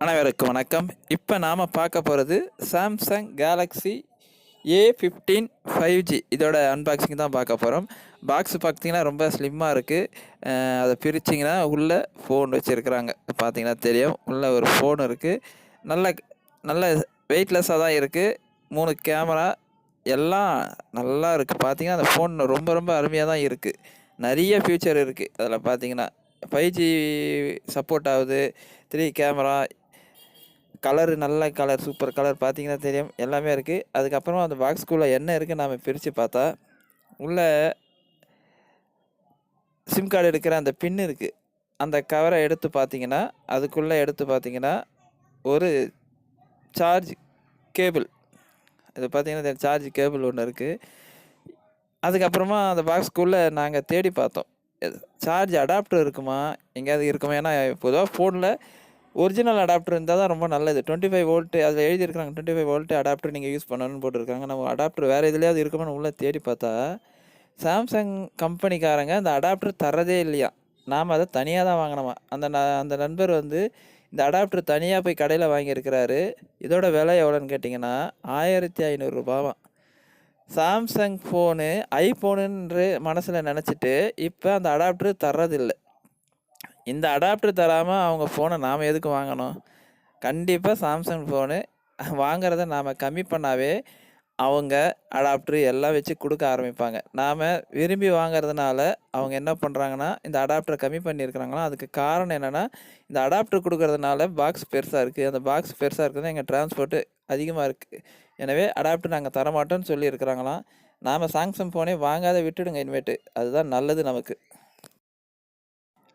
அனைவருக்கும் வணக்கம். இப்போ நாம் பார்க்க போகிறது Samsung Galaxy A fifteen five G இதோட அன்பாக்சிங் தான் பார்க்க போகிறோம் பாக்ஸ் பார்த்தீங்கன்னா ரொம்ப ஸ்லிம்மாக இருக்குது அதை பிரிச்சிங்கன்னா உள்ளே ஃபோன் வச்சுருக்குறாங்க. பார்த்தீங்கன்னா தெரியும். உள்ளே ஒரு ஃபோன் இருக்குது நல்ல நல்ல வெயிட்லெஸ்ஸாக தான் இருக்குது மூணு கேமரா எல்லாம் நல்லா இருக்குது பார்த்தீங்கன்னா அந்த ஃபோன் ரொம்ப ரொம்ப அருமையாக தான் இருக்குது நிறைய ஃப்யூச்சர் இருக்குது அதில் பார்த்தீங்கன்னா ஃபைவ் ஜி சப்போர்ட் ஆகுது. த்ரீ கேமரா கலரு நல்ல கலர் சூப்பர் கலர் பார்த்தீங்கன்னா தெரியும். எல்லாமே இருக்குது அதுக்கப்புறமா அந்த பாக்ஸ்குள்ளே என்ன இருக்குது நாம் பிரித்து பார்த்தா உள்ளே சிம் கார்டு எடுக்கிற அந்த பின் இருக்குது அந்த கவரை எடுத்து பார்த்தீங்கன்னா அதுக்குள்ளே எடுத்து பார்த்தீங்கன்னா ஒரு சார்ஜ் கேபிள் இது பார்த்தீங்கன்னா சார்ஜ் கேபிள் ஒன்று இருக்குது அதுக்கப்புறமா அந்த பாக்ஸ்குள்ளே நாங்கள் தேடி பார்த்தோம். சார்ஜ் அடாப்டர் இருக்குமா? எங்கேயாவது இருக்குமா? ஏன்னா பொதுவாக ஃபோனில் ஒரிஜினல் அடாப்டர் இருந்தால் தான் ரொம்ப நல்லது. டுவெண்ட்டி ஃபைவ் வோல்ட்டு அதில் எழுதியிருக்காங்க டுவெண்ட்டி ஃபைவ் வோல்ட்டு அடாப்டர் நீங்கள் யூஸ் பண்ணணும்னு போட்டிருக்காங்க. நம்ம அடாப்டர் வேறு எதுலையாவது இருக்குமான்னு உள்ளே தேடி பார்த்தா சாம்சங் கம்பெனிக்காரங்க அந்த அடாப்டர் தரதே இல்லையா? நாம் அதை தனியாக தான் வாங்கினோமா அந்த ந அந்த நண்பர் வந்து இந்த அடாப்டர் தனியாக போய் கடையில் வாங்கியிருக்கிறாரு. இதோட விலை எவ்வளோன்னு கேட்டிங்கன்னா ஆயிரத்தி ஐநூறுரூபாவாம் சாம்சங் ஃபோனு ஐஃபோனுன்ற மனசில் நினச்சிட்டு இப்போ அந்த அடாப்டர் தர்றதில்லை. இந்த அடாப்டர் தராமல் அவங்க ஃபோனை நாம் எதுக்கு வாங்கணும்? கண்டிப்பாக சாம்சங் ஃபோனு வாங்குறத நாம் கம்மி பண்ணாவே அவங்க அடாப்டர் எல்லாம் வச்சு கொடுக்க ஆரம்பிப்பாங்க. நாம் விரும்பி வாங்குறதுனால அவங்க என்ன பண்ணுறாங்கன்னா இந்த அடாப்டரை கம்மி பண்ணியிருக்கிறாங்களா? அதுக்கு காரணம் என்னென்னா இந்த அடாப்டர் கொடுக்கறதுனால பாக்ஸ் பெருசாக இருக்குது அந்த பாக்ஸ் பெருசாக இருக்குது எங்கள் டிரான்ஸ்போர்ட்டு அதிகமாக இருக்குது எனவே அடாப்டர் நாங்கள் தரமாட்டோம்னு சொல்லியிருக்கிறாங்களாம். நாம் சாம்சங் ஃபோனே வாங்காத விட்டுடுங்க இனிமேட்டு அதுதான் நல்லது நமக்கு.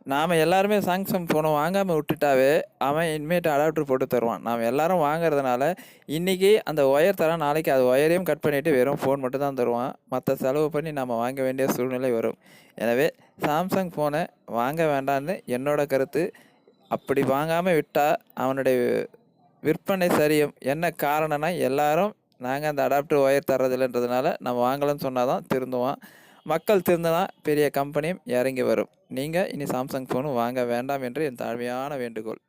நாம் எல்லாருமே சாம்சங் ஃபோனை வாங்காமல் விட்டுட்டாவே அவன் இனிமேட்டு அடாப்டர் போட்டு தருவான். நாம் எல்லாரும் வாங்குறதுனால இன்றைக்கி அந்த ஒயர் தரான் நாளைக்கு அது ஒயரையும் கட் பண்ணிவிட்டு வெறும் ஃபோன் மட்டும் தான் தருவான். மற்ற செலவு பண்ணி நம்ம வாங்க வேண்டிய சூழ்நிலை வரும். எனவே சாம்சங் ஃபோனை வாங்க வேண்டான்னு என்னோட கருத்து. அப்படி வாங்காமல் விட்டால் அவனுடைய விற்பனை சரியும். என்ன காரணம்னா எல்லாரும் நாங்கள் அந்த அடாப்டர் ஒயர் தர்றதில்லைன்றதுனால நம்ம வாங்கலன்னு சொன்னால் தான் திருந்துவான். மக்கள் திருந்தனா பெரிய கம்பெனியும் இறங்கி வரும். நீங்கள் இனி சாம்சங் ஃபோனும் வாங்க வேண்டாம் என்று என் தாழ்மையான வேண்டுகோள்.